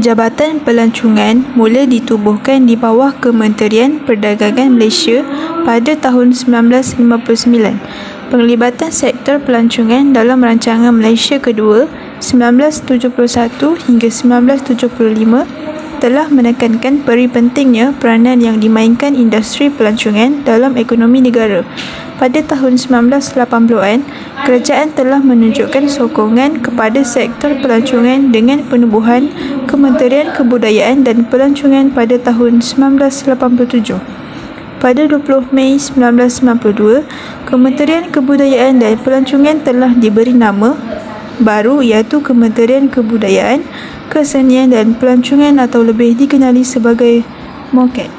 Jabatan Pelancongan mula ditubuhkan di bawah Kementerian Perdagangan Malaysia pada tahun 1959. Penglibatan sektor pelancongan dalam rancangan Malaysia Kedua 1971 hingga 1975 telah menekankan peri pentingnya peranan yang dimainkan industri pelancongan dalam ekonomi negara. Pada tahun 1980-an, kerajaan telah menunjukkan sokongan kepada sektor pelancongan dengan penubuhan Kementerian Kebudayaan dan Pelancongan pada tahun 1987. Pada 20 Mei 1992, Kementerian Kebudayaan dan Pelancongan telah diberi nama baru iaitu Kementerian Kebudayaan, Kesenian dan Pelancongan atau lebih dikenali sebagai MOKET.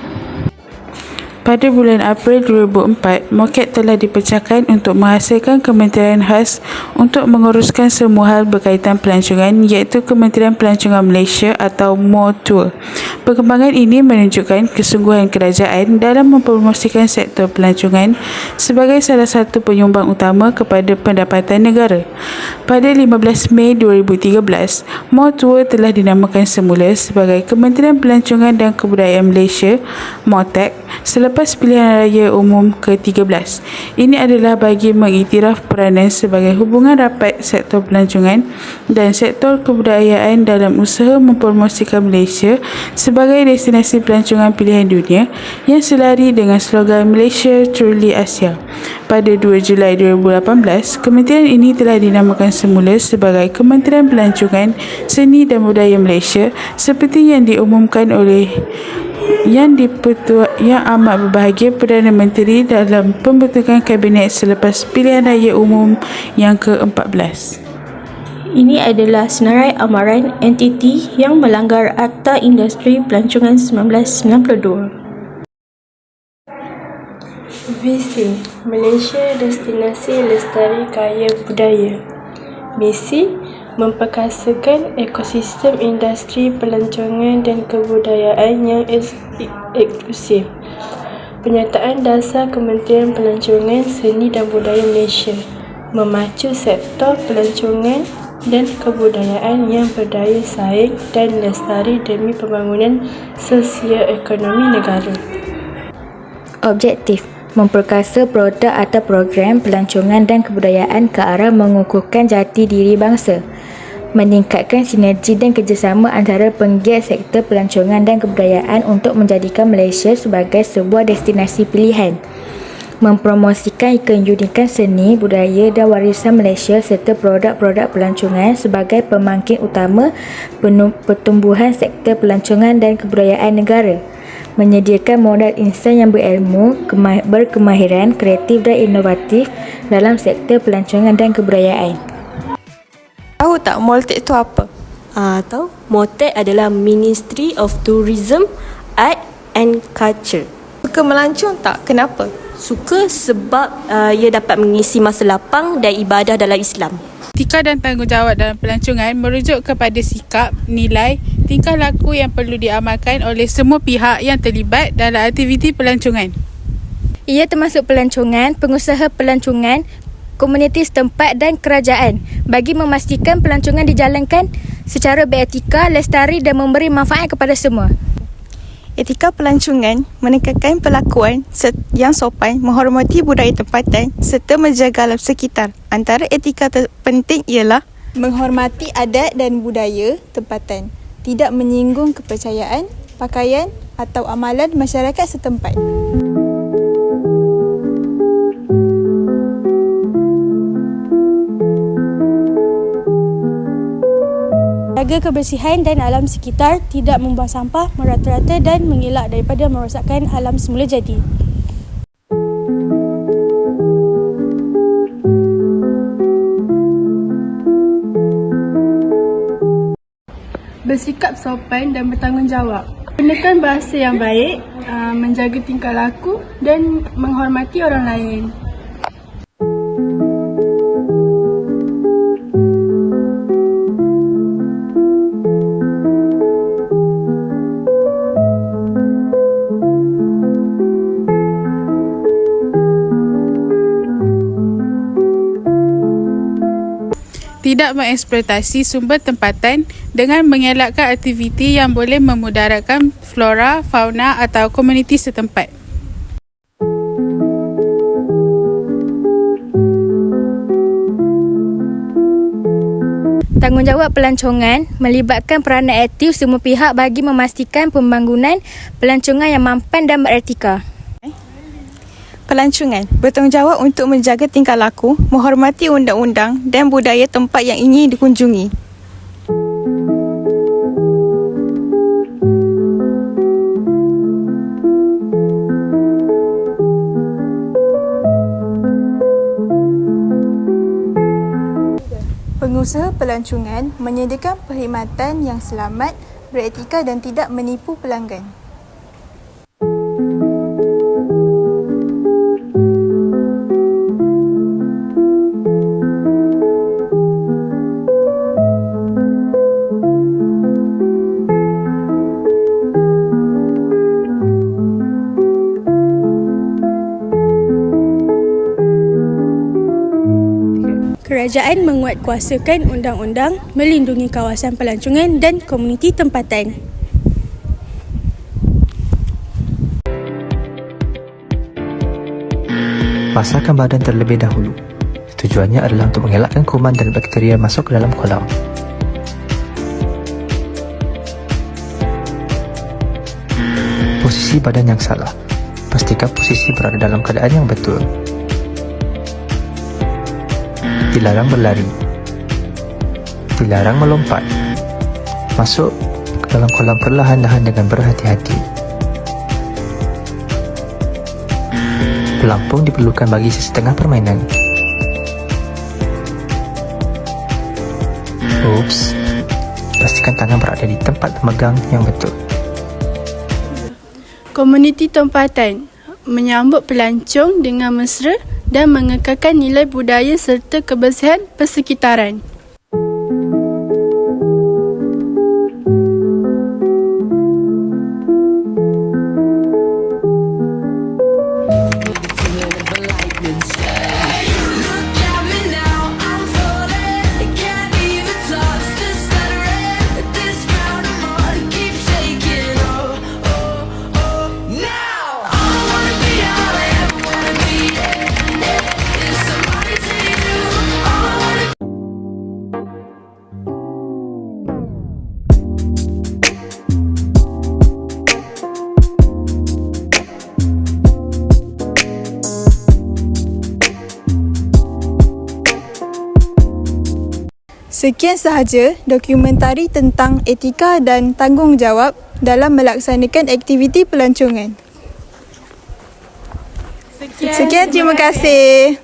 Pada bulan April 2004, MOKET telah dipecahkan untuk menghasilkan kementerian khas untuk menguruskan semua hal berkaitan pelancongan iaitu Kementerian Pelancongan Malaysia atau MOTUA. Perkembangan ini menunjukkan kesungguhan kerajaan dalam mempromosikan sektor pelancongan sebagai salah satu penyumbang utama kepada pendapatan negara. Pada 15 Mei 2013, MOTUA telah dinamakan semula sebagai Kementerian Pelancongan dan Kebudayaan Malaysia MOTEK selepas pilihan raya umum ke-13. Ini adalah bagi mengiktiraf peranan sebagai hubungan rapat sektor pelancongan dan sektor kebudayaan dalam usaha mempromosikan Malaysia sebagai destinasi pelancongan pilihan dunia yang selari dengan slogan Malaysia Truly Asia. Pada 2 Julai 2018, kementerian ini telah dinamakan semula sebagai Kementerian Pelancongan Seni dan Budaya Malaysia seperti yang diumumkan oleh yang dipertua yang amat berbahagia Perdana Menteri dalam pembentukan kabinet selepas pilihan raya umum yang ke-14. Ini adalah senarai amaran entiti yang melanggar Akta Industri Pelancongan 1992. Visi Malaysia Destinasi Lestari Kaya Budaya Misi memperkasakan ekosistem industri pelancongan dan kebudayaan yang eksklusif. Penyataan dasar Kementerian Pelancongan Seni dan Budaya Malaysia memacu sektor pelancongan dan kebudayaan yang berdaya saing dan lestari demi pembangunan sosio-ekonomi negara. Objektif memperkasa produk atau program pelancongan dan kebudayaan ke arah mengukuhkan jati diri bangsa meningkatkan sinergi dan kerjasama antara penggiat sektor pelancongan dan kebudayaan untuk menjadikan Malaysia sebagai sebuah destinasi pilihan mempromosikan keunikan seni, budaya dan warisan Malaysia serta produk-produk pelancongan sebagai pemangkin utama pertumbuhan sektor pelancongan dan kebudayaan negara menyediakan modal insan yang berilmu, berkemahiran, kreatif dan inovatif dalam sektor pelancongan dan kebudayaan. Tahu tak Moltek tu apa? Ah, uh, tahu. Moltek adalah Ministry of Tourism, Art and Culture. Suka melancong tak? Kenapa? Suka sebab uh, ia dapat mengisi masa lapang dan ibadah dalam Islam. Etika dan tanggungjawab dalam pelancongan merujuk kepada sikap, nilai, tingkah laku yang perlu diamalkan oleh semua pihak yang terlibat dalam aktiviti pelancongan. Ia termasuk pelancongan, pengusaha pelancongan, komuniti setempat dan kerajaan bagi memastikan pelancongan dijalankan secara beretika, lestari dan memberi manfaat kepada semua. Etika pelancongan menekankan perlakuan yang sopan, menghormati budaya tempatan serta menjaga alam sekitar. Antara etika terpenting ialah menghormati adat dan budaya tempatan, tidak menyinggung kepercayaan, pakaian atau amalan masyarakat setempat. Jaga kebersihan dan alam sekitar, tidak membuang sampah merata-rata dan mengelak daripada merosakkan alam semula jadi. Bersikap sopan dan bertanggungjawab. Gunakan bahasa yang baik, uh, menjaga tingkah laku dan menghormati orang lain. Tidak mengeksploitasi sumber tempatan dengan mengelakkan aktiviti yang boleh memudaratkan flora, fauna atau komuniti setempat. Tanggungjawab pelancongan melibatkan peranan aktif semua pihak bagi memastikan pembangunan pelancongan yang mampan dan beretika. Pelancongan bertanggungjawab untuk menjaga tingkah laku, menghormati undang-undang dan budaya tempat yang ingin dikunjungi. Pengusaha pelancongan menyediakan perkhidmatan yang selamat, beretika dan tidak menipu pelanggan. Kerajaan menguatkuasakan undang-undang melindungi kawasan pelancongan dan komuniti tempatan. Basahkan badan terlebih dahulu. Tujuannya adalah untuk mengelakkan kuman dan bakteria masuk ke dalam kolam. Posisi badan yang salah. Pastikan posisi berada dalam keadaan yang betul. Dilarang berlari. Dilarang melompat. Masuk ke dalam kolam perlahan-lahan dengan berhati-hati. Pelampung diperlukan bagi sesetengah permainan. Oops. Pastikan tangan berada di tempat memegang yang betul. Komuniti tempatan menyambut pelancong dengan mesra dan mengekalkan nilai budaya serta kebersihan persekitaran. Sekian sahaja dokumentari tentang etika dan tanggungjawab dalam melaksanakan aktiviti pelancongan. Sekian, terima kasih.